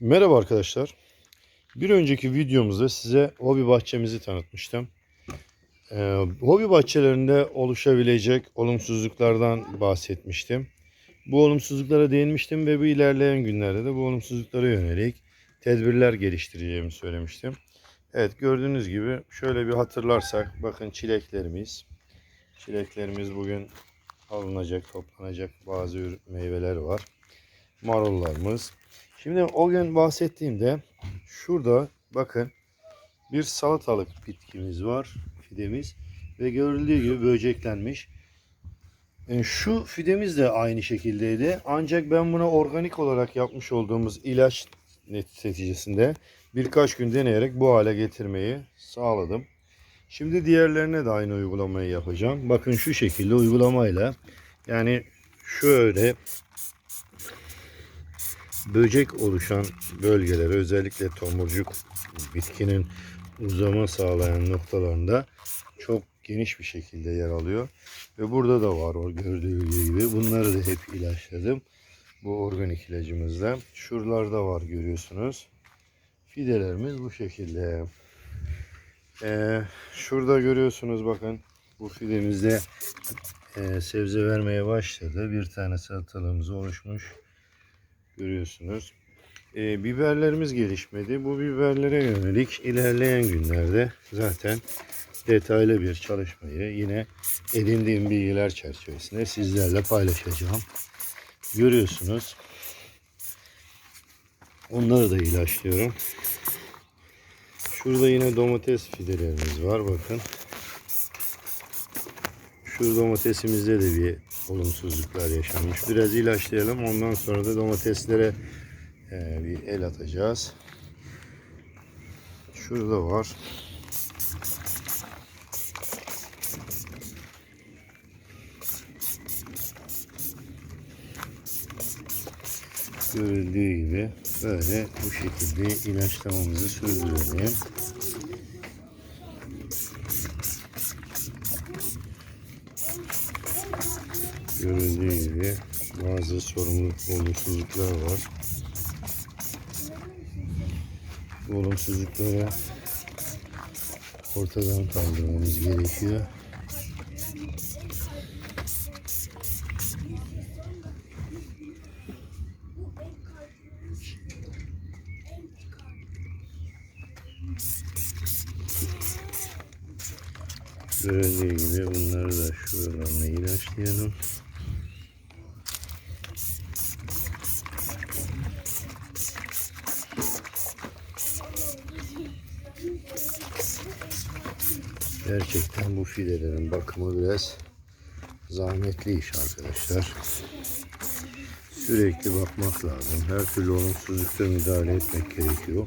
Merhaba arkadaşlar. Bir önceki videomuzda size hobi bahçemizi tanıtmıştım. Ee, hobi bahçelerinde oluşabilecek olumsuzluklardan bahsetmiştim. Bu olumsuzluklara değinmiştim ve bu ilerleyen günlerde de bu olumsuzluklara yönelik tedbirler geliştireceğimi söylemiştim. Evet gördüğünüz gibi şöyle bir hatırlarsak bakın çileklerimiz. Çileklerimiz bugün alınacak, toplanacak bazı meyveler var. Marullarımız. Şimdi o gün bahsettiğimde şurada bakın bir salatalık bitkimiz var, fidemiz ve görüldüğü gibi böceklenmiş. E, Şu fidemiz de aynı şekildeydi. Ancak ben buna organik olarak yapmış olduğumuz ilaç neticesinde birkaç gün deneyerek bu hale getirmeyi sağladım. Şimdi diğerlerine de aynı uygulamayı yapacağım. Bakın şu şekilde uygulamayla yani şöyle böcek oluşan bölgeler özellikle tomurcuk bitkinin uzama sağlayan noktalarında çok geniş bir şekilde yer alıyor. Ve burada da var o gördüğü gibi. Bunları da hep ilaçladım. Bu organik ilacımızla. Şuralarda var görüyorsunuz. Fidelerimiz bu şekilde. Ee, şurada görüyorsunuz bakın. Bu fidemizde e, sebze vermeye başladı. Bir tane salatalığımız oluşmuş. Görüyorsunuz. Ee, biberlerimiz gelişmedi. Bu biberlere yönelik ilerleyen günlerde zaten detaylı bir çalışmayı yine edindiğim bilgiler çerçevesinde sizlerle paylaşacağım. Görüyorsunuz. Onları da ilaçlıyorum. Şurada yine domates fidelerimiz var bakın. Şu domatesimizde de bir olumsuzluklar yaşanmış. Biraz ilaçlayalım. Ondan sonra da domateslere e, bir el atacağız. Şurada var. Görüldüğü gibi böyle bu şekilde ilaçlamamızı sürdürelim. Görüldüğü gibi bazı sorumluluk olumsuzluklar var. Bu olumsuzlukları ortadan kaldırmamız gerekiyor. Görüldüğü gibi bunları da şuralarına ilaçlayalım. Bu fidelerin bakımı biraz zahmetli iş arkadaşlar. Sürekli bakmak lazım. Her türlü olumsuzlukta müdahale etmek gerekiyor.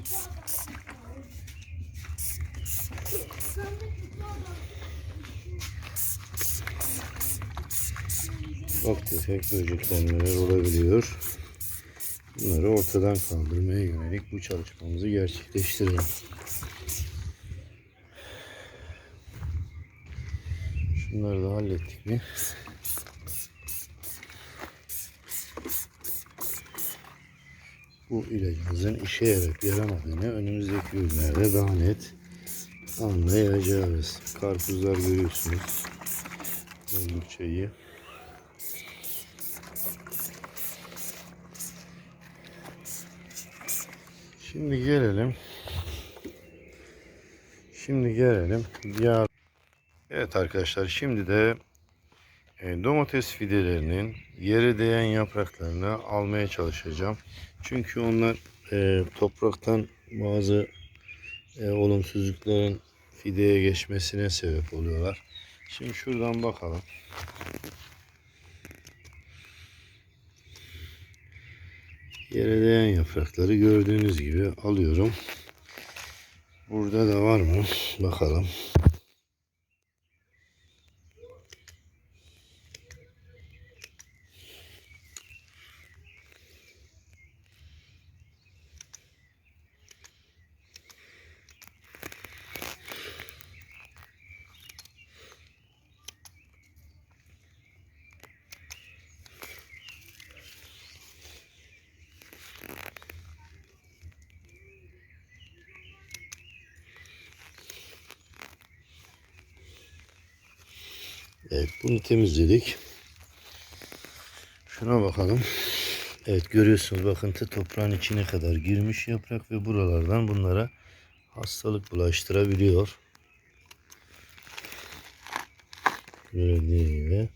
Ufak tefek böceklenmeler olabiliyor. Bunları ortadan kaldırmaya yönelik bu çalışmamızı gerçekleştirelim. Şunları da hallettik mi? Bu ilacımızın işe yarayıp yaramadığını önümüzdeki günlerde daha net anlayacağız. Karpuzlar görüyorsunuz. Oldukça iyi. Şimdi gelelim. Şimdi gelelim. Diğer Evet arkadaşlar şimdi de e, domates fidelerinin yere değen yapraklarını almaya çalışacağım. Çünkü onlar e, topraktan bazı e, olumsuzlukların fideye geçmesine sebep oluyorlar. Şimdi şuradan bakalım. Yere değen yaprakları gördüğünüz gibi alıyorum. Burada da var mı? Bakalım. Evet bunu temizledik. Şuna bakalım. Evet görüyorsunuz bakıntı toprağın içine kadar girmiş yaprak ve buralardan bunlara hastalık bulaştırabiliyor. Gördüğünüz gibi.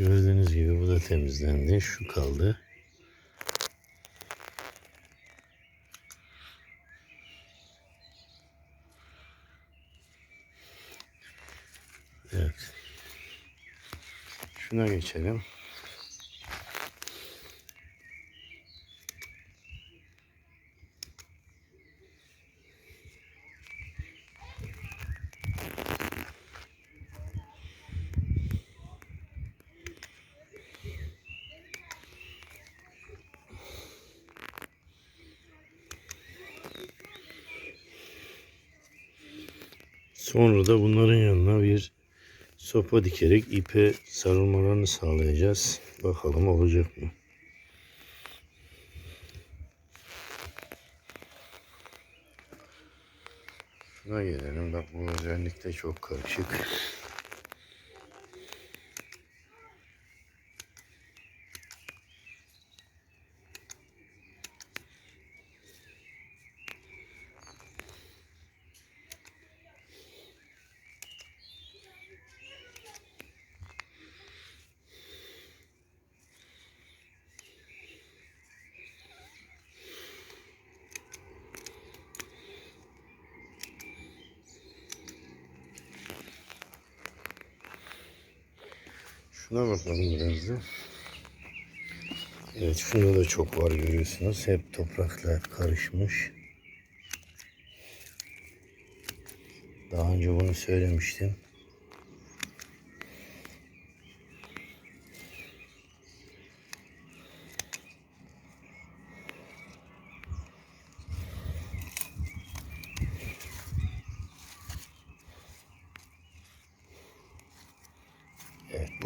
Gördüğünüz gibi bu da temizlendi. Şu kaldı. Evet. Şuna geçelim. Sonra da bunların yanına bir sopa dikerek ipe sarılmalarını sağlayacağız. Bakalım olacak mı? Şuna gelelim. Bak bu özellikle çok karışık. Şuna bakalım biraz da. Evet şunda da çok var görüyorsunuz. Hep topraklar karışmış. Daha önce bunu söylemiştim.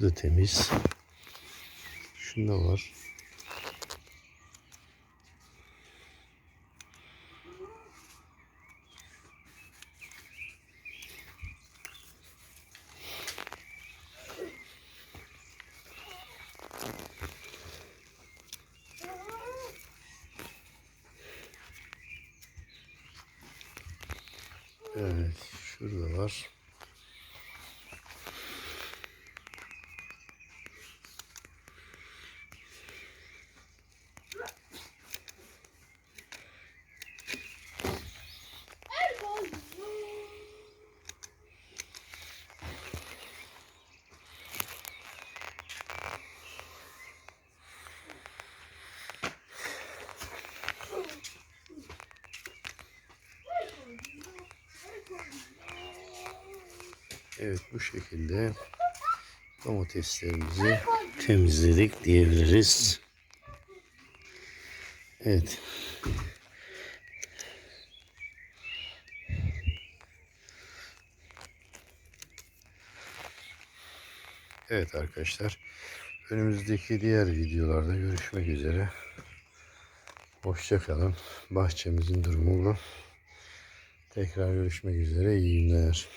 Bu da temiz. Şunda var. Evet, şurada var. Evet bu şekilde domateslerimizi temizledik diyebiliriz. Evet. Evet arkadaşlar. Önümüzdeki diğer videolarda görüşmek üzere. Hoşçakalın. Bahçemizin durumu bu. Tekrar görüşmek üzere. İyi günler.